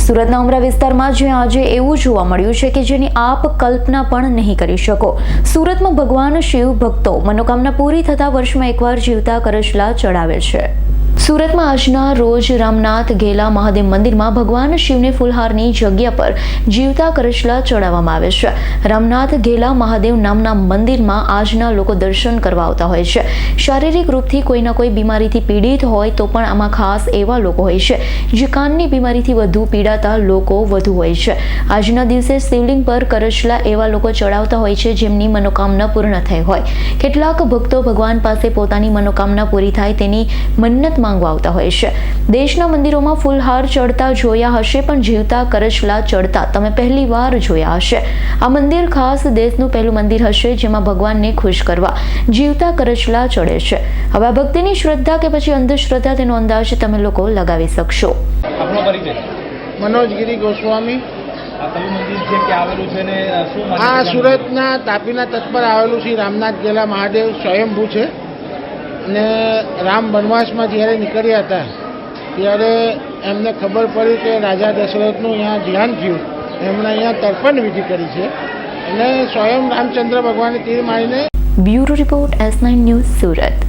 સુરતના ઉમરા વિસ્તારમાં જે આજે એવું જોવા મળ્યું છે કે જેની આપ કલ્પના પણ નહીં કરી શકો. સુરતમાં ભગવાન શિવ ભક્તો મનોકામના પૂરી થતા વર્ષમાં એકવાર જીવતા કરશલા ચડાવે છે. સુરતમાં આજના રોજ રામનાથ ઘેલા મહાદેવ મંદિરમાં ભગવાન શિવને ફુલહારની જગ્યા પર જીવતા કરશલા ચડાવવામાં આવે છે. રામનાથ ઘેલા મહાદેવ નામના મંદિરમાં આજના લોકો દર્શન કરવા આવતા હોય છે. શારીરિક રૂપથી કોઈના કોઈ બીમારીથી પીડિત હોય તો પણ આમાં ખાસ એવા લોકો હોય છે, જે કાનની બીમારીથી વધુ પીડાતા લોકો વધુ હોય છે. આજના દિવસે શિવલિંગ પર કરશલા એવા લોકો ચડાવતા હોય છે, જેમની મનોકામના પૂર્ણ થઈ હોય. કેટલાક ભક્તો ભગવાન પાસે પોતાની મનોકામના પૂરી થાય તેની મન્નત માંગવા આવતા હોય છે. દેશના મંદિરોમાં ફૂલહાર ચડતા જોયા હશે પણ જીવતા કરચલા ચડતા તમે પહેલી વાર જોયા હશે. આ મંદિર ખાસ દેશનું પહેલું મંદિર હશે જેમાં ભગવાનને ખુશ કરવા જીવતા કરચલા ચડે છે. હવે આ ભક્તિની શ્રદ્ધા કે પછી અંધશ્રદ્ધા તેનો અંદાજ તમે લોકો લગાવી શકશો. આપણો મનોજગીરી ગોસ્વામી. આ કયું મંદિર છે કે આવેલું છે ને શું આ માન્યતા છે? સુરતના તાપીના તત્પર આવેલું શ્રી રામનાથ ગેલા મહાદેવ સ્વયંભૂ છે. અને રામ વનવાસમાં જ્યારે નીકળ્યા હતા, ત્યારે એમને ખબર પડી કે રાજા દશરથનું અહીંયા ધ્યાન થયું. એમણે અહીંયા તર્પણ વિધિ કરી છે. અને સ્વયં રામચંદ્ર ભગવાને તીર મારીને bureau report S nine news Surat.